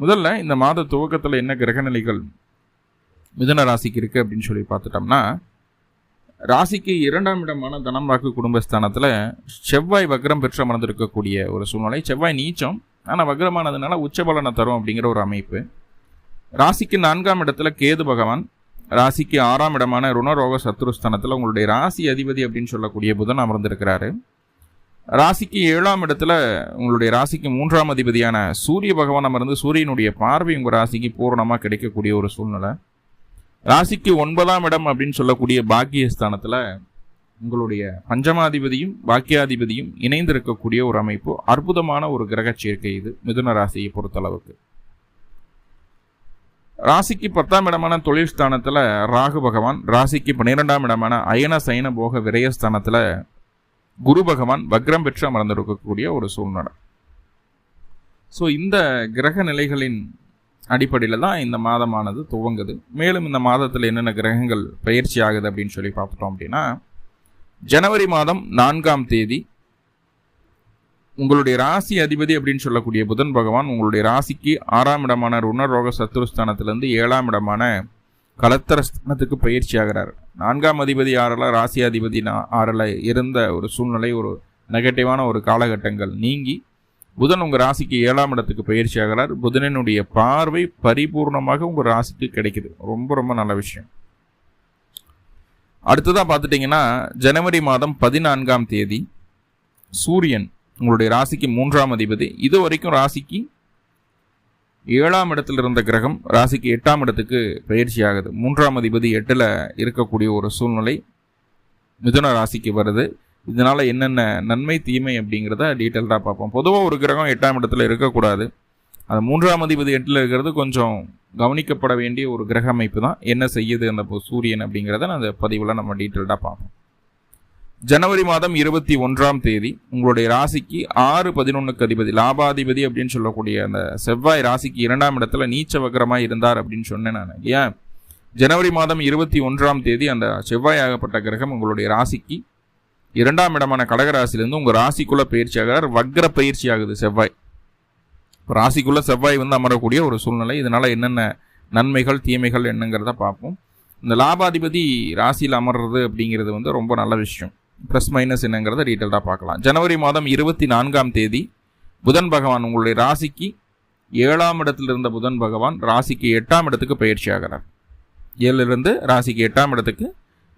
முதல்ல இந்த மாத துவக்கத்தில் என்ன கிரகநிலைகள் மிதுன ராசிக்கு இருக்குது அப்படின்னு சொல்லி பார்த்துட்டோம்னா ராசிக்கு இரண்டாம் இடமான தனம் வாக்கு குடும்பஸ்தானத்தில் செவ்வாய் வக்ரம் பெற்று அமர்ந்திருக்கக்கூடிய ஒரு சூழ்நிலை. செவ்வாய் நீச்சம் ஆனால் வக்ரமானதுனால உச்சபலனை தரும் அப்படிங்கிற ஒரு அமைப்பு. ராசிக்கு நான்காம் இடத்துல கேது பகவான் ராசிக்கு ஆறாம் இடமான ருணரோக சத்துருஸ்தானத்தில் உங்களுடைய ராசி அதிபதி அப்படின்னு சொல்லக்கூடிய புதன் அமர்ந்திருக்கிறாரு. ராசிக்கு ஏழாம் இடத்துல உங்களுடைய ராசிக்கு மூன்றாம் அதிபதியான சூரிய பகவான் அமர்ந்து சூரியனுடைய பார்வை உங்கள் ராசிக்கு பூரணமாக கிடைக்கக்கூடிய ஒரு சூழ்நிலை. ராசிக்கு ஒன்பதாம் இடம் அப்படின்னு சொல்லக்கூடிய பாக்கியஸ்தானத்தில் உங்களுடைய பஞ்சமாதிபதியும் பாக்கியாதிபதியும் இணைந்திருக்கக்கூடிய ஒரு அமைப்பு. அற்புதமான ஒரு கிரக சேர்க்கை இது மிதுன ராசியை பொறுத்தளவுக்கு. ராசிக்கு பத்தாம் இடமான தொழில் ஸ்தானத்தில் ராகு பகவான் ராசிக்கு பன்னிரெண்டாம் இடமான அயன சயன போக விரயஸ்தானத்தில் குரு பகவான் வக்ரம் பெற்று அமர்ந்திருக்கக்கூடிய ஒரு சூழ்நிலை. ஸோ இந்த கிரக நிலைகளின் அடிப்படையில் தான் இந்த மாதமானது துவங்குது. மேலும் இந்த மாதத்தில் என்னென்ன கிரகங்கள் பயிற்சி ஆகுது அப்படின்னு சொல்லி பார்த்துட்டோம் அப்படின்னா ஜனவரி மாதம் நான்காம் தேதி உங்களுடைய ராசி அதிபதி அப்படின்னு சொல்லக்கூடிய புதன் பகவான் உங்களுடைய ராசிக்கு ஆறாம் இடமான ருணரோக சத்துருஸ்தானத்திலிருந்து ஏழாம் இடமான கலத்தரஸ்தானத்துக்கு பயிற்சி ஆகிறார் நான்காம் அதிபதி ஆறல ராசி அதிபதி ஆறல இருந்த ஒரு சூழ்நிலை ஒரு நெகட்டிவான ஒரு காலகட்டங்கள் நீங்கி புதன் உங்கள் ராசிக்கு ஏழாம் இடத்துக்கு பயிற்சி ஆகிறார் புதனினுடைய பார்வை பரிபூர்ணமாக உங்கள் ராசிக்கு கிடைக்குது. ரொம்ப ரொம்ப நல்ல விஷயம். அடுத்ததாக பார்த்துட்டிங்கன்னா ஜனவரி மாதம் பதினான்காம் தேதி சூரியன் உங்களுடைய ராசிக்கு மூன்றாம் அதிபதி. இது வரைக்கும் ராசிக்கு ஏழாம் இடத்தில் இருந்த கிரகம் ராசிக்கு எட்டாம் இடத்துக்கு பயிற்சி ஆகுது மூன்றாம் அதிபதி எட்டில் இருக்கக்கூடிய ஒரு சூழ்நிலை மிதுன ராசிக்கு வருது. இதனால் என்னென்ன நன்மை தீமை அப்படிங்கிறத டீட்டெயில்டாக பார்ப்போம். பொதுவாக ஒரு கிரகம் எட்டாம் இடத்துல இருக்கக்கூடாது. அது மூன்றாம் அதிபதி எட்டில் இருக்கிறது கொஞ்சம் கவனிக்கப்பட வேண்டிய ஒரு கிரக அமைப்பு தான். என்ன செய்யுது அந்த சூரியன் அப்படிங்கிறத அந்த பதிவில் நம்ம டீட்டெயில்டாக பார்ப்போம். ஜனவரி மாதம் இருபத்தி ஒன்றாம் தேதி உங்களுடைய ராசிக்கு ஆறு பதினொன்றுக்கு அதிபதி லாபாதிபதி அப்படின்னு சொல்லக்கூடிய அந்த செவ்வாய் ராசிக்கு இரண்டாம் இடத்துல நீச்ச வக்கரமாக இருந்தார் அப்படின்னு சொன்னேன் நான் ஏன் ஜனவரி மாதம் இருபத்தி ஒன்றாம் தேதி அந்த செவ்வாய் ஆகப்பட்ட கிரகம் உங்களுடைய ராசிக்கு இரண்டாம் இடமான கடகராசிலேருந்து உங்கள் ராசிக்குள்ள பயிற்சி ஆகிறார் வக்ர பயிற்சி ஆகுது செவ்வாய். இப்போ ராசிக்குள்ளே செவ்வாய் வந்து அமரக்கூடிய ஒரு சூழ்நிலை இதனால் என்னென்ன நன்மைகள் தீமைகள் என்னங்கிறத பார்ப்போம். இந்த லாபாதிபதி ராசியில் அமர்றது அப்படிங்கிறது வந்து ரொம்ப நல்ல விஷயம். ப்ளஸ் மைனஸ் என்னங்கிறத டீட்டெயில்டாக பார்க்கலாம். ஜனவரி மாதம் இருபத்தி நான்காம் தேதி புதன் பகவான் உங்களுடைய ராசிக்கு ஏழாம் இடத்தில் இருந்த புதன் பகவான் ராசிக்கு எட்டாம் இடத்துக்கு பயிற்சி ஆகிறார். ஏழிலிருந்து ராசிக்கு எட்டாம் இடத்துக்கு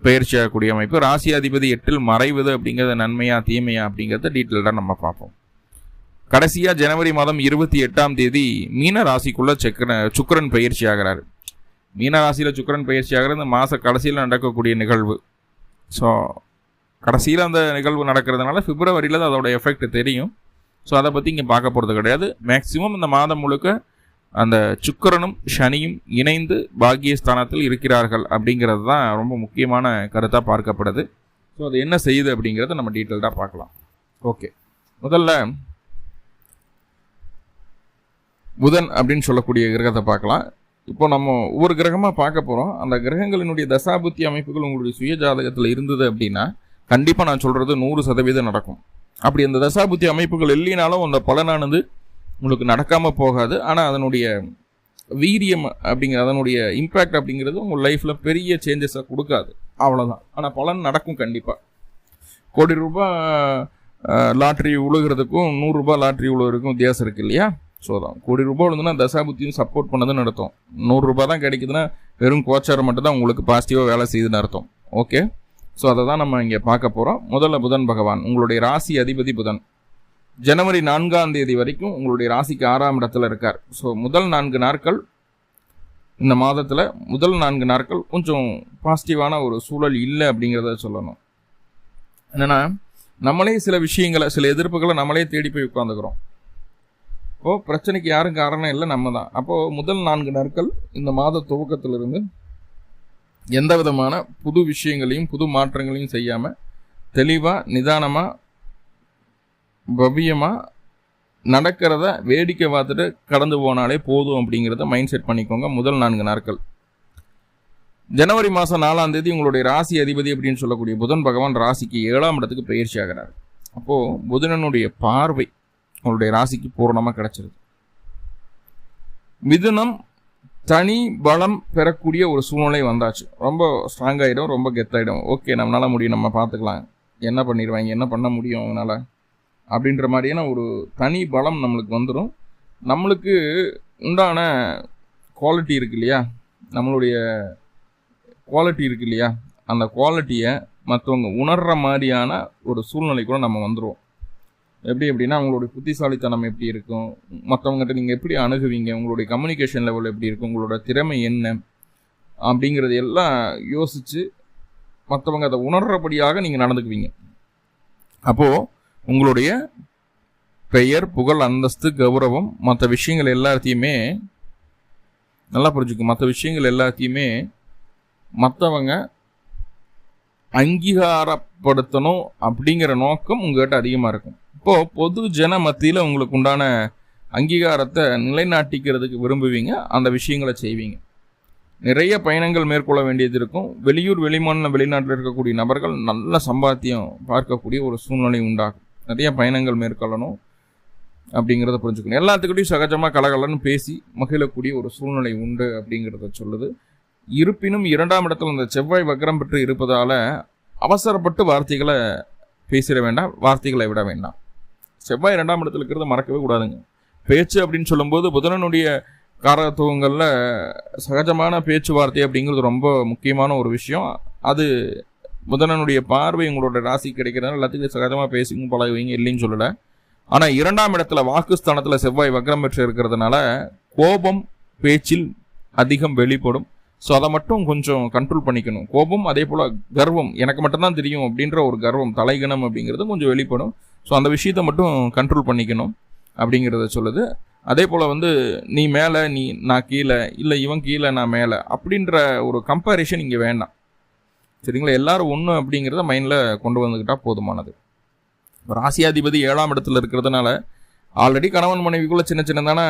பயிற்சி ஆகக்கூடிய அமைப்பு. ராசி அதிபதி எட்டில் மறைவது அப்படிங்கிறது நன்மையா தீமையா அப்படிங்கிறத டீட்டெயில்டாக நம்ம பார்ப்போம். கடைசியாக ஜனவரி மாதம் இருபத்தி எட்டாம் தேதி மீன ராசிக்குள்ள செக்கர சுக்கரன் பயிற்சி ஆகிறார். மீன ராசியில் சுக்கரன் பயிற்சி ஆகிறது இந்த மாத கடைசியில் நடக்கக்கூடிய நிகழ்வு. ஸோ கடைசியில் அந்த நிகழ்வு நடக்கிறதுனால பிப்ரவரியில் தான் அதோட எஃபெக்ட் தெரியும். ஸோ அதை பற்றி இங்கே பார்க்க போகிறது கிடையாது. மேக்சிமம் இந்த மாதம் முழுக்க அந்த சுக்கரனும் சனியும் இணைந்து பாக்கியஸ்தானத்தில் இருக்கிறார்கள் அப்படிங்கிறது தான் ரொம்ப முக்கியமான கருத்தாக பார்க்கப்படுது. ஸோ அது என்ன செய்யுது அப்படிங்கிறத நம்ம டீட்டெயில்டாக பார்க்கலாம். ஓகே முதல்ல புதன் அப்படின்னு சொல்லக்கூடிய கிரகத்தை பார்க்கலாம். இப்போ நம்ம ஒவ்வொரு கிரகமாக பார்க்க போகிறோம் அந்த கிரகங்களினுடைய தசாபுத்தி அமைப்புகள் உங்களுடைய சுய ஜாதகத்தில் இருந்தது அப்படின்னா கண்டிப்பாக நான் சொல்கிறது நூறு சதவீதம் நடக்கும். அப்படி அந்த தசாபுத்தி அமைப்புகள் இல்லைனாலும் அந்த பலனானது உங்களுக்கு நடக்காமல் போகாது. ஆனால் அதனுடைய வீரியம் அப்படிங்கிற அதனுடைய இம்பேக்ட் அப்படிங்கிறது உங்கள் லைஃப்பில் பெரிய சேஞ்சஸை கொடுக்காது. அவ்வளோதான் ஆனால் பலன் நடக்கும் கண்டிப்பாக கோடி ரூபாய் லாட்ரி உழுகிறதுக்கும் நூறுரூபா லாட்ரி உழுகிறதுக்கும் வித்தியாசம் இருக்குது இல்லையா? ஸோ தான் கோடி ரூபாய் விழுந்துன்னா தசாபுத்தியும் சப்போர்ட் பண்ணதுன்னு நடத்தும் நூறுரூபா தான் கிடைக்குதுன்னா வெறும் கோச்சாரம் மட்டும் தான் உங்களுக்கு பாசிட்டிவாக வேலை செய்யுதுன்னு அர்த்தம். ஓகே ஸோ அதை தான் நம்ம இங்கே பார்க்க போகிறோம் முதல்ல புதன் பகவான் உங்களுடைய ராசி அதிபதி புதன். ஜனவரி நான்காம் தேதி வரைக்கும் உங்களுடைய ராசிக்கு ஆறாம் இடத்துல இருக்கார். ஸோ முதல் நான்கு நாட்கள் இந்த மாதத்தில் முதல் நான்கு நாட்கள் கொஞ்சம் பாசிட்டிவான ஒரு சூழல் இல்லை அப்படிங்கிறத சொல்லணும். என்னென்னா நம்மளே சில விஷயங்களை சில எதிர்ப்புகளை நம்மளே தேடி போய் உட்காந்துக்கிறோம் இப்போ பிரச்சனைக்கு யாரும் காரணம் இல்லை நம்ம தான். அப்போது முதல் நான்கு நாட்கள் இந்த மாத துவக்கத்திலிருந்து எந்த விதமான புது விஷயங்களையும் புது மாற்றங்களையும் செய்யாமல் தெளிவாக நிதானமாக பவ்யமாக நடக்கிறத வேடிக்கை பார்த்துட்டு கடந்து போனாலே போதும் அப்படிங்கிறத மைண்ட் செட் பண்ணிக்கோங்க முதல் நான்கு நாட்கள். ஜனவரி மாதம் நாலாம் தேதி உங்களுடைய ராசி அதிபதி அப்படின்னு சொல்லக்கூடிய புதன் பகவான் ராசிக்கு ஏழாம் இடத்துக்கு பயிற்சி ஆகிறார். அப்போது புதனனுடைய பார்வை உங்களுடைய ராசிக்கு பூர்ணமாக கிடச்சிருது. மிதுனம் தனி பலம் பெறக்கூடிய ஒரு சூழ்நிலை வந்தாச்சு. ரொம்ப ஸ்ட்ராங் ஆகிடும் ரொம்ப கெத்தாயிடும். ஓகே நம்மளால முடியும் நம்ம பார்த்துக்கலாம். என்ன பண்ணிடுவாங்க என்ன பண்ண முடியும் அவங்களால? அப்படின்ற மாதிரியான ஒரு தனி பலம் நம்மளுக்கு வந்துடும் நம்மளுக்கு உண்டான குவாலிட்டி இருக்கு இல்லையா? நம்மளுடைய குவாலிட்டி இருக்கு இல்லையா? அந்த குவாலிட்டியை மற்றவங்க உணர்கிற மாதிரியான ஒரு சூழ்நிலை கூட நம்ம வந்துடுவோம் எப்படி எப்படின்னா உங்களுடைய புத்திசாலித்தனம் எப்படி இருக்கும்? மற்றவங்ககிட்ட நீங்கள் எப்படி அணுகுவீங்க? உங்களுடைய கம்யூனிகேஷன் லெவல் எப்படி இருக்கும்? உங்களோட திறமை என்ன? அப்படிங்கிறது எல்லாம் யோசித்து மற்றவங்க அதை உணர்றபடியாக நீங்கள் நடந்துக்குவீங்க. அப்போது உங்களுடைய பெயர் புகழ் அந்தஸ்து கௌரவம் மற்ற விஷயங்கள் எல்லாத்தையுமே நல்லா புரிஞ்சுக்கும் மற்ற விஷயங்கள் எல்லாத்தையுமே மற்றவங்க அங்கீகாரப்படுத்தணும் அப்படிங்கிற நோக்கம் உங்கள்கிட்ட அதிகமாக இருக்கும். இப்போது பொது ஜன மத்தியில் உங்களுக்கு உண்டான அங்கீகாரத்தை நிலைநாட்டிக்கிறதுக்கு விரும்புவீங்க அந்த விஷயங்களை செய்வீங்க. நிறைய பயணங்கள் மேற்கொள்ள வேண்டியது இருக்கும். வெளியூர் வெளிமாநில வெளிநாட்டில் இருக்கக்கூடிய நபர்கள் நல்ல சம்பாத்தியம் பார்க்கக்கூடிய ஒரு சூழ்நிலை உண்டாகும். நிறைய பயணங்கள் மேற்கொள்ளணும் அப்படிங்கிறத புரிஞ்சுக்கணும். எல்லாத்துக்கிட்டையும் சகஜமாக கலகலன்னு பேசி மகிழக்கூடிய ஒரு சூழ்நிலை உண்டு அப்படிங்கிறத சொல்லுது. இருப்பினும் இரண்டாம் இடத்துல அந்த செவ்வாய் வக்கரம் பெற்று இருப்பதால் அவசரப்பட்டு வார்த்தைகளை பேசிட வேண்டாம் வார்த்தைகளை விட வேண்டாம். செவ்வாய் இரண்டாம் இடத்துல இருக்கிறத மறக்கவே கூடாதுங்க. பேச்சு அப்படின்னு சொல்லும்போது புதனனுடைய காரத்துவங்களில் சகஜமான பேச்சுவார்த்தை அப்படிங்கிறது ரொம்ப முக்கியமான ஒரு விஷயம். அது புதனனுடைய பார்வை உங்களோட ராசி கிடைக்கிறதுனால எல்லாத்துக்கும் சகஜமாக பேசிங்க பழகுவீங்க இல்லைன்னு சொல்லலை. ஆனால் இரண்டாம் இடத்துல வாக்குஸ்தானத்தில் செவ்வாய் வக்ரம் பெற்று இருக்கிறதுனால கோபம் பேச்சில் அதிகம் வெளிப்படும். ஸோ அதை மட்டும் கொஞ்சம் கண்ட்ரோல் பண்ணிக்கணும். கோபம் அதே போல் கர்வம் எனக்கு மட்டும்தான் தெரியும் அப்படின்ற ஒரு கர்வம் தலைகணம் அப்படிங்கிறது கொஞ்சம் வெளிப்படும். ஸோ அந்த விஷயத்தை மட்டும் கண்ட்ரோல் பண்ணிக்கணும் அப்படிங்கிறத சொல்லுது. அதே போல் வந்து நீ மேலே நீ நான் கீழே இல்லை இவன் கீழே நான் மேலே அப்படின்ற ஒரு கம்பேரிஷன் இங்கே வேண்டாம். சரிங்களா? எல்லாரும் ஒன்று அப்படிங்கிறத மைண்டில் கொண்டு வந்துக்கிட்டால் போதுமானது. ராசியாதிபதி ஏழாம் இடத்துல இருக்கிறதுனால ஆல்ரெடி கணவன் மனைவிக்குள்ளே சின்ன சின்னதான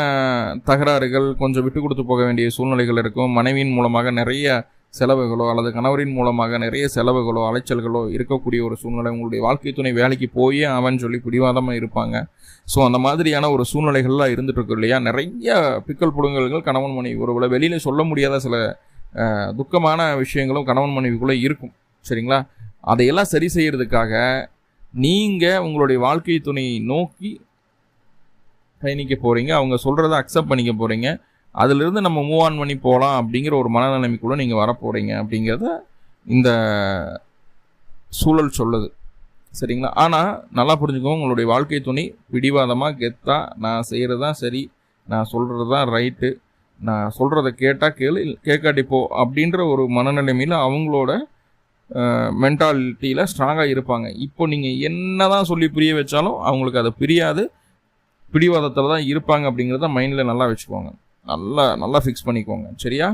தகராறுகள் கொஞ்சம் விட்டு கொடுத்து போக வேண்டிய சூழ்நிலைகள் இருக்கும். மனைவியின் மூலமாக நிறைய செலவுகளோ அல்லது கணவரின் மூலமாக நிறைய செலவுகளோ அலைச்சல்களோ இருக்கக்கூடிய ஒரு சூழ்நிலை உங்களுடைய வாழ்க்கை துணை வேலைக்கு போயே அவன் சொல்லி பிடிவாதமாக இருப்பாங்க. ஸோ அந்த மாதிரியான ஒரு சூழ்நிலைகள்லாம் இருந்துட்டு இருக்கு இல்லையா? நிறைய பிக்கல் புடுங்கல்கள் கணவன் மனைவி உறவில் வெளியில் சொல்ல முடியாத சில துக்கமான விஷயங்களும் கணவன் மனைவிக்குள்ளே இருக்கும். சரிங்களா? அதையெல்லாம் சரி செய்யறதுக்காக நீங்கள் உங்களுடைய வாழ்க்கை துணையை நோக்கி பயணிக்க போகிறீங்க அவங்க சொல்கிறத அக்செப்ட் பண்ணிக்க போகிறீங்க அதிலிருந்து நம்ம மூவ் ஆன் பண்ணி போகலாம் அப்படிங்கிற ஒரு மனநிலைமைக்குள்ளே நீங்கள் வரப்போகிறீங்க அப்படிங்கிறத இந்த சூழல் சொல்லுது. சரிங்களா? ஆனால் நல்லா புரிஞ்சுக்கோங்க உங்களுடைய வாழ்க்கை துணை பிடிவாதமாக கெத்தாக நான் செய்கிறது தான் சரி நான் சொல்கிறது தான் ரைட்டு நான் சொல்கிறத கேட்டால் கேளு கேட்காட்டி போ அப்படின்ற ஒரு மனநிலைமையில் அவங்களோட மென்டாலிட்டியில் ஸ்ட்ராங்காக இருப்பாங்க. இப்போ நீங்கள் என்ன தான் சொல்லி புரிய வச்சாலும் அவங்களுக்கு அதை பிரியாது. பிடிவாதத்தில் தான் இருப்பாங்க அப்படிங்கிறத மைண்டில் நல்லா வச்சுக்கோங்க. நல்லா நல்லா ஃபிக்ஸ் பண்ணிக்கோங்க. சரியா?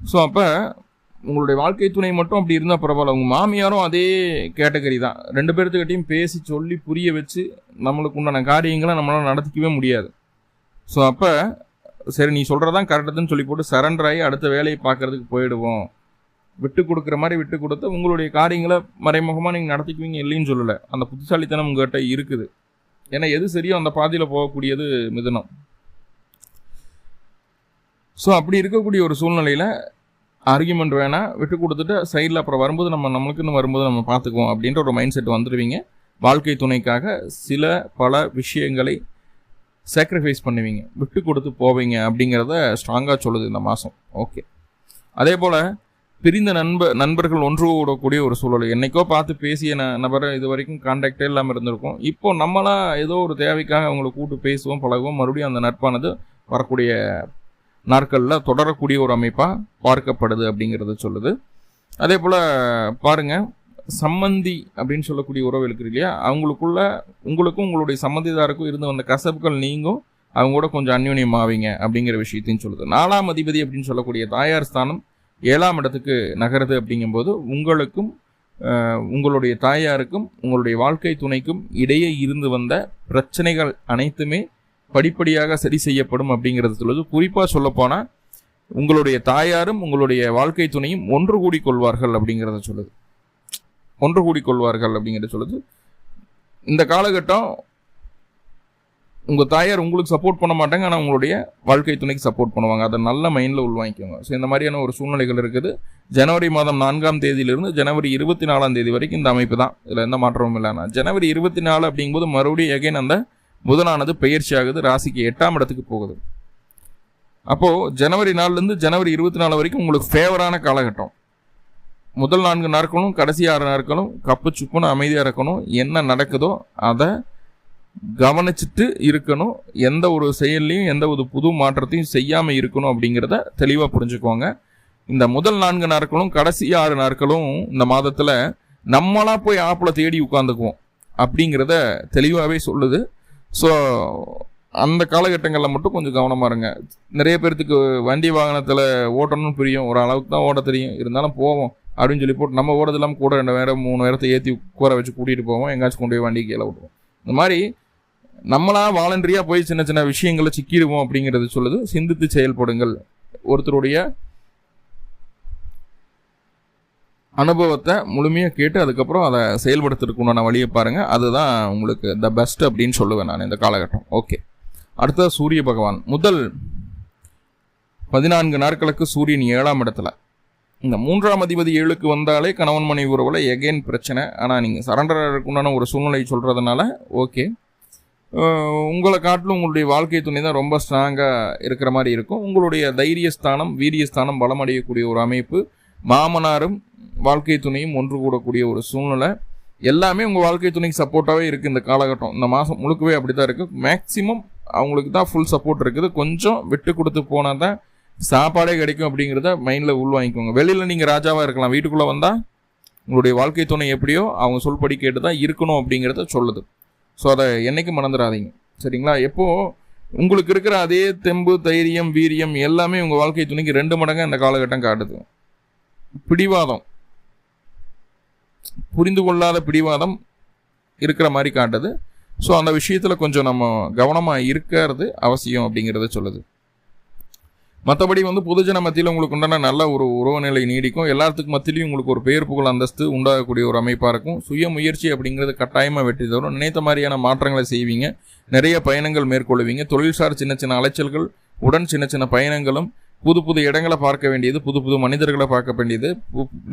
ஸோ அப்போ உங்களுடைய வாழ்க்கை துணை மட்டும் அப்படி இருந்தால் பரவாயில்ல. உங்கள் மாமியாரும் அதே கேட்டகரி தான். ரெண்டு பேர்த்துக்கிட்டையும் பேசி சொல்லி புரிய வச்சு நம்மளுக்கு உண்டான காரியங்களை நம்மளால் நடத்திக்கவே முடியாது. ஸோ அப்போ சரி நீ சொல்கிறதான் கரெக்டுன்னு சொல்லி போட்டு சரண்டர் ஆகி அடுத்த வேலையை பார்க்குறதுக்கு போயிடுவோம். விட்டு கொடுக்குற மாதிரி விட்டு கொடுத்து உங்களுடைய காரியங்களை மறைமுகமாக நீங்கள் நடத்திக்குவீங்க இல்லைன்னு சொல்லலை. அந்த புத்திசாலித்தனம் உங்கள்கிட்ட இருக்குது. ஏன்னா எது சரியோ அந்த பாதையில் போகக்கூடியது மிதனம். ஸோ அப்படி இருக்கக்கூடிய ஒரு சூழ்நிலையில் ஆர்கியூமெண்ட் வேணால் விட்டு கொடுத்துட்டு சைடில் அப்புறம் வரும்போது நம்ம நம்மளுக்குன்னு வரும்போது நம்ம பார்த்துக்குவோம் அப்படின்ற ஒரு மைண்ட் செட் வந்துடுவீங்க. வாழ்க்கை துணைக்காக சில பல விஷயங்களை சாக்ரிஃபைஸ் பண்ணுவீங்க. விட்டு கொடுத்து போவீங்க அப்படிங்கிறத ஸ்ட்ராங்காக சொல்லுது இந்த மாதம் ஓகே அதே போல் பிரிந்த நண்ப நண்பர்கள் ஒன்று கூடக்கூடிய ஒரு சூழல். என்னைக்கோ பார்த்து பேசிய ந நபரை இது வரைக்கும் கான்டாக்டே இல்லாமல் இருந்திருக்கும். இப்போ நம்மளாம் ஏதோ ஒரு தேவைக்காக அவங்கள கூப்பிட்டு பேசுவோம் பழகுவோம். மறுபடியும் அந்த நட்பானது வரக்கூடிய நாட்களில் தொடரக்கூடிய ஒரு அமைப்பாக பார்க்கப்படுது அப்படிங்கிறத சொல்லுது. அதே போல் பாருங்கள் சம்மந்தி அப்படின்னு சொல்லக்கூடிய உறவு இருக்குது இல்லையா? அவங்களுக்குள்ள உங்களுக்கும் உங்களுடைய சம்மந்திதாருக்கும் இருந்து வந்த கசப்புகள் நீங்கும். அவங்க கூட கொஞ்சம் அந்யோன்யம் ஆவீங்க அப்படிங்கிற விஷயத்தையும் சொல்லுது. நாலாம் அதிபதி அப்படின்னு சொல்லக்கூடிய தாயார் ஸ்தானம் ஏழாம் இடத்துக்கு நகருது அப்படிங்கும்போது உங்களுக்கும் உங்களுடைய தாயாருக்கும் உங்களுடைய வாழ்க்கை துணைக்கும் இடையே இருந்து வந்த பிரச்சனைகள் அனைத்துமே படிப்படியாக சரி செய்யப்படும் அப்படிங்கிறது சொல்லுது. குறிப்பாக சொல்லப்போனால் உங்களுடைய தாயாரும் உங்களுடைய வாழ்க்கை துணையும் ஒன்று கூடி கொள்வார்கள் அப்படிங்கிறத சொல்லுது. ஒன்று கூடி கொள்வார்கள் அப்படிங்கிறத சொல்லுது. இந்த காலகட்டம் உங்கள் தாயார் உங்களுக்கு சப்போர்ட் பண்ண மாட்டாங்க ஆனால் உங்களுடைய வாழ்க்கை துணைக்கு சப்போர்ட் பண்ணுவாங்க. அதை நல்ல மைண்டில் உள்வாங்கிக்கோங்க. ஸோ இந்த மாதிரியான ஒரு சூழ்நிலைகள் இருக்குது. ஜனவரி மாதம் நான்காம் தேதியிலிருந்து ஜனவரி இருபத்தி நாலாம் தேதி வரைக்கும் இந்த அமைப்பு தான். இதில் எந்த மாற்றமும் இல்லைன்னா ஜனவரி இருபத்தி நாலு அப்படிங்கும்போது மறுபடியும் எகைன் அந்த புதனானது பயிற்சி ஆகுது ராசிக்கு எட்டாம் இடத்துக்கு போகுது. அப்போது ஜனவரி நாலுலேருந்து ஜனவரி இருபத்தி நாலு வரைக்கும் உங்களுக்கு ஃபேவரான காலகட்டம். முதல் நான்கு நாட்களும் கடைசி ஆறு நாட்களும் கப்பு சுப்புன்னு அமைதியாக இருக்கணும். என்ன நடக்குதோ அதை கவனிச்சுட்டு இருக்கணும். எந்த ஒரு செயல்லையும் எந்த ஒரு புது மாற்றத்தையும் செய்யாமல் இருக்கணும் அப்படிங்கிறத தெளிவாக புரிஞ்சுக்கோங்க. இந்த முதல் நான்கு நாட்களும் கடைசி ஆறு நாட்களும் இந்த மாதத்தில் நம்மளாக போய் ஆப்பில் தேடி உட்காந்துக்குவோம் அப்படிங்கிறத தெளிவாகவே சொல்லுது. ஸோ அந்த காலகட்டங்களில் மட்டும் கொஞ்சம் கவனமாக இருங்க. நிறைய பேர்த்துக்கு வண்டி வாகனத்தில் ஓட்டணும்னு புரியும். ஒரு அளவுக்கு தான் ஓட தெரியும். இருந்தாலும் போவோம் அப்படின்னு சொல்லி போட்டு நம்ம ஓடுறது இல்லாமல் கூட ரெண்டு நேரம் மூணு நேரத்தை ஏற்றி கூற வச்சு கூட்டிகிட்டு போவோம். எங்கேயாச்சும் கொண்டு போய் வண்டி கீழே விடுவோம். இந்த மாதிரி நம்மளா வாலண்டரியாக போய் சின்ன சின்ன விஷயங்களை சிக்கிடுவோம் அப்படிங்கிறது சொல்லுது. சிந்தித்து செயல்படுங்கள். ஒருத்தருடைய அனுபவத்தை முழுமையாக கேட்டு அதுக்கப்புறம் அதை செயல்படுத்துறதுக்கு உண்டான வழியை பாருங்கள் அதுதான் உங்களுக்கு த பெஸ்ட் அப்படின்னு சொல்லுவேன் நான் இந்த காலகட்டம். ஓகே அடுத்தது சூரிய பகவான். முதல் பதினான்கு நாட்களுக்கு சூரியன் ஏழாம் இடத்துல. இந்த மூன்றாம் அதிபதி ஏழுக்கு வந்தாலே கணவன் மனைவி உறவில் எகைன் பிரச்சனை. ஆனால் நீங்கள் சரண்டருக்கு உண்டான ஒரு சூழ்நிலை சொல்கிறதுனால ஓகே உங்களை காட்டிலும் உங்களுடைய வாழ்க்கை துணை தான் ரொம்ப ஸ்ட்ராங்காக இருக்கிற மாதிரி இருக்கும். உங்களுடைய தைரியஸ்தானம் வீரியஸ்தானம் பலமடையக்கூடிய ஒரு அமைப்பு. மாமனாரும் வாழ்க்கை துணையும் ஒன்று கூடக்கூடிய ஒரு சூழ்நிலை. எல்லாமே உங்கள் வாழ்க்கை துணைக்கு சப்போர்ட்டாகவே இருக்குது இந்த காலகட்டம். இந்த மாதம் முழுக்கவே அப்படி தான் இருக்குது மேக்ஸிமம் அவங்களுக்கு தான் ஃபுல் சப்போர்ட் இருக்குது. கொஞ்சம் விட்டு கொடுத்து போனால் தான் சாப்பாடே கிடைக்கும் அப்படிங்கிறத மைண்டில் உள்வாங்கிக்கோங்க. வெளியில் நீங்கள் ராஜாவாக இருக்கலாம். வீட்டுக்குள்ளே வந்தால் உங்களுடைய வாழ்க்கை துணை எப்படியோ அவங்க சொல்படி கேட்டு தான் இருக்கணும் அப்படிங்கிறத சொல்லுது. ஸோ அதை என்றைக்கும் மறந்துடாதீங்க. சரிங்களா? எப்போது உங்களுக்கு இருக்கிற அதே தெம்பு தைரியம் வீரியம் எல்லாமே உங்கள் வாழ்க்கை துணைக்கு ரெண்டு மடங்காக இந்த காலகட்டம் காட்டுது. பிடிவாதம். புரிந்து கொள்ளாத பிடிவாதம் இருக்கிற மாதிரி காட்டுது. ஸோ அந்த விஷயத்தில் கொஞ்சம் நம்ம கவனமாக இருக்கிறது அவசியம் அப்படிங்கிறத சொல்லுது. மற்றபடி வந்து பொதுஜன மத்தியில் உங்களுக்கு உண்டான நல்ல ஒரு உறவுநிலை நீடிக்கும். எல்லாத்துக்கும் மத்தியிலையும் உங்களுக்கு ஒரு பெயர் புகழ் அந்தஸ்து உண்டாகக்கூடிய ஒரு அமைப்பாக இருக்கும். சுய முயற்சி அப்படிங்கிறது கட்டாயமாக வெற்றி தரும் நினைத்த மாதிரியான மாற்றங்களை செய்வீங்க. நிறைய பயணங்கள் மேற்கொள்வீங்க. தொழில்சார் சின்ன சின்ன அலைச்சல்கள் உடன் சின்ன சின்ன பயணங்களும் புது புது இடங்களை பார்க்க வேண்டியது புது புது மனிதர்களை பார்க்க வேண்டியது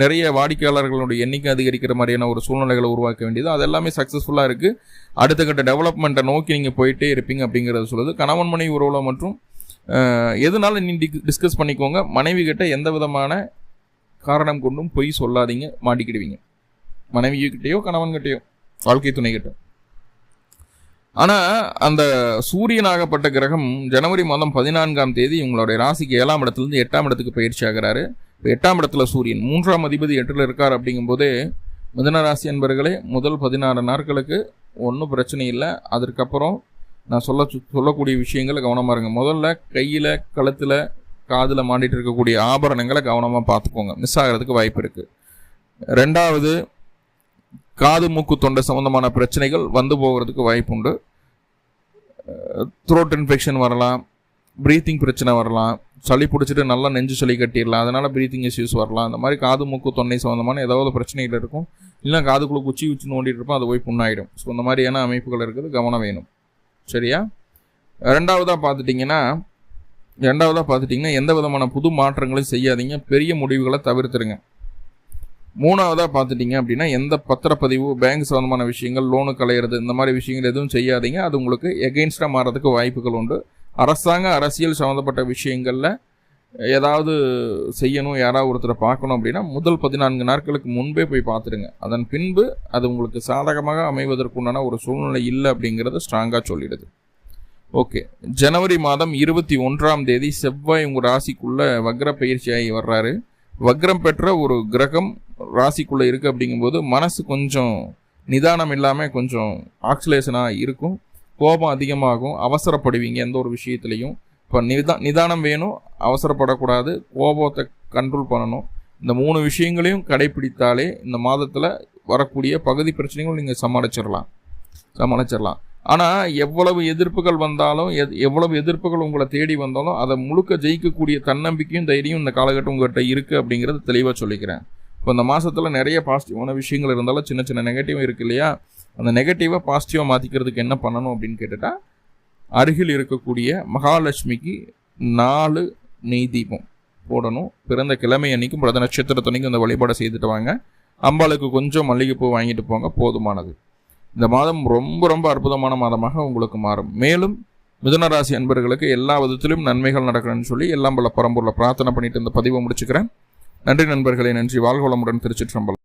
நிறைய வாடிக்கையாளர்களுடைய எண்ணிக்கை அதிகரிக்கிற மாதிரியான ஒரு சூழ்நிலைகளை உருவாக்க வேண்டியது. அது எல்லாமே சக்ஸஸ்ஃபுல்லாக இருக்குது அடுத்த கட்ட டெவலப்மெண்ட்டை நோக்கி நீங்கள் போயிட்டே இருப்பீங்க அப்படிங்கிறத சொல்லுது கணவன் மனைவி உறவுல மற்றும் எதனால எதுனாலும் நீ டிஸ்கஸ் பண்ணிக்கோங்க. மனைவி கிட்ட எந்த விதமான காரணம் கொண்டும் பொய் சொல்லாதீங்க. மாட்டிக்கிடுவீங்க. மனைவி கிட்டேயோ வாழ்க்கை துணை ஆனா ஆனால் அந்த சூரியனாகப்பட்ட கிரகம் ஜனவரி மாதம் பதினான்காம் தேதி உங்களுடைய ராசிக்கு ஏழாம் இடத்துலேருந்து எட்டாம் இடத்துக்கு பயிற்சி ஆகிறாரு. இப்போ எட்டாம் இடத்துல சூரியன் மூன்றாம் அதிபதி எட்டில் இருக்கார் அப்படிங்கும்போது மிதன ராசி அன்பர்களே முதல் பதினாறு நாட்களுக்கு ஒன்றும் பிரச்சனை இல்லை. அதற்கப்புறம் நான் சொல்ல சொல்லக்கூடிய விஷயங்களை கவனமாக இருங்க. முதல்ல கையில் கழுத்தில் காதில் மாட்டிட்டு இருக்கக்கூடிய ஆபரணங்களை கவனமாக பார்த்துக்கோங்க. மிஸ் ஆகிறதுக்கு வாய்ப்பு இருக்குது ரெண்டாவது காது மூக்கு தொண்டை சம்பந்தமான பிரச்சனைகள் வந்து போகிறதுக்கு வாய்ப்பு உண்டு த்ரோட் இன்ஃபெக்ஷன் வரலாம் ப்ரீத்திங் பிரச்சனை வரலாம் சளி பிடிச்சிட்டு நல்லா நெஞ்சு சளி கட்டிடலாம் அதனால் ப்ரீத்திங் இஷ்யூஸ் வரலாம். அந்த மாதிரி காது மூக்கு தொண்டை சம்மந்தமான ஏதாவது பிரச்சனைகள் இருக்கும். இல்லைன்னா காதுக்குள்ளே குச்சி குச்சி நோண்டிட்டு இருப்போம் அது போய் புண்ணாயிடும். ஸோ இந்த மாதிரியான அமைப்புகள் இருக்குது கவனம் வேணும். சரியா? ரெண்டாவதாக பார்த்துட்டிங்கன்னா ரெண்டாவதாக பார்த்துட்டிங்கன்னா எந்த விதமான புது மாற்றங்களையும் செய்யாதீங்க. பெரிய முடிவுகளை தவிர்த்துருங்க. மூணாவதாக பார்த்துட்டிங்க அப்படின்னா எந்த பத்திரப்பதிவு பேங்க் சம்மந்தமான விஷயங்கள் லோனு கலையிறது இந்த மாதிரி விஷயங்கள் எதுவும் செய்யாதீங்க. அது உங்களுக்கு எகெயின்ஸ்டாக மாறதுக்கு வாய்ப்புகள் உண்டு. அரசாங்க அரசியல் சம்மந்தப்பட்ட விஷயங்களில் ஏதாவது செய்யணும் யாராவது ஒருத்தரை பார்க்கணும் அப்படின்னா முதல் பதினான்கு நாட்களுக்கு முன்பே போய் பார்த்துடுங்க. அதன் பின்பு அது உங்களுக்கு சாதகமாக அமைவதற்குண்டான ஒரு சூழ்நிலை இல்லை அப்படிங்கிறத ஸ்ட்ராங்காக சொல்லிடுது. ஓகே ஜனவரி மாதம் இருபத்தி ஒன்றாம் தேதி செவ்வாய் உங்கள் ராசிக்குள்ளே வக்ர பயிற்சியாகி வர்றாரு. வக்ரம் பெற்ற ஒரு கிரகம் ராசிக்குள்ளே இருக்குது அப்படிங்கும்போது மனசு கொஞ்சம் நிதானம் இல்லாமல் கொஞ்சம் ஆக்சிலேஷனாக இருக்கும். கோபம் அதிகமாகும். அவசரப்படுவீங்க எந்த ஒரு விஷயத்துலையும். இப்போ நிதா நிதானம் வேணும். அவசரப்படக்கூடாது. கோபத்தை கண்ட்ரோல் பண்ணணும். இந்த மூணு விஷயங்களையும் கடைப்பிடித்தாலே இந்த மாதத்தில் வரக்கூடிய பகுதி பிரச்சனைகள் நீங்கள் சமாளிச்சிடலாம் சமாளிச்சிடலாம் ஆனால் எவ்வளவு எதிர்ப்புகள் வந்தாலும் எத் எவ்வளவு எதிர்ப்புகள் உங்களை தேடி வந்தாலும் அதை முழுக்க ஜெயிக்கக்கூடிய தன்னம்பிக்கையும் தைரியம் இந்த காலகட்டம் உங்கள்கிட்ட இருக்குது அப்படிங்கிறத தெளிவாக சொல்லிக்கிறேன். இப்போ இந்த மாதத்தில் நிறைய பாசிட்டிவான விஷயங்கள் இருந்தாலும் சின்ன சின்ன நெகட்டிவ் இருக்கு இல்லையா? அந்த நெகட்டிவை பாசிட்டிவாக மாற்றிக்கிறதுக்கு என்ன பண்ணணும் அப்படின்னு கேட்டுட்டா அருகில் இருக்கக்கூடிய மகாலட்சுமிக்கு நாலு நெய் தீபம் போடணும். பிறந்த கிழமை அன்னைக்கும் பிறந்த நட்சத்திரத்தன்னைக்கும் இந்த வழிபாடை செய்துட்டு வாங்க. அம்பாளுக்கு கொஞ்சம் மல்லிகைப்பூ வாங்கிட்டு போங்க போதுமானது. இந்த மாதம் ரொம்ப ரொம்ப அற்புதமான மாதமாக உங்களுக்கு மாறும். மேலும் மிதுனராசி அன்பர்களுக்கு எல்லா விதத்திலும் நன்மைகள் நடக்கணும்னு சொல்லி எல்லாம் பல பரம்பூரில் பிரார்த்தனை பண்ணிட்டு இந்த பதிவை முடிச்சுக்கிறேன். நன்றி நண்பர்களே நன்றி. வாழ்கோளமுடன் திருச்சிற்றம்பலம்.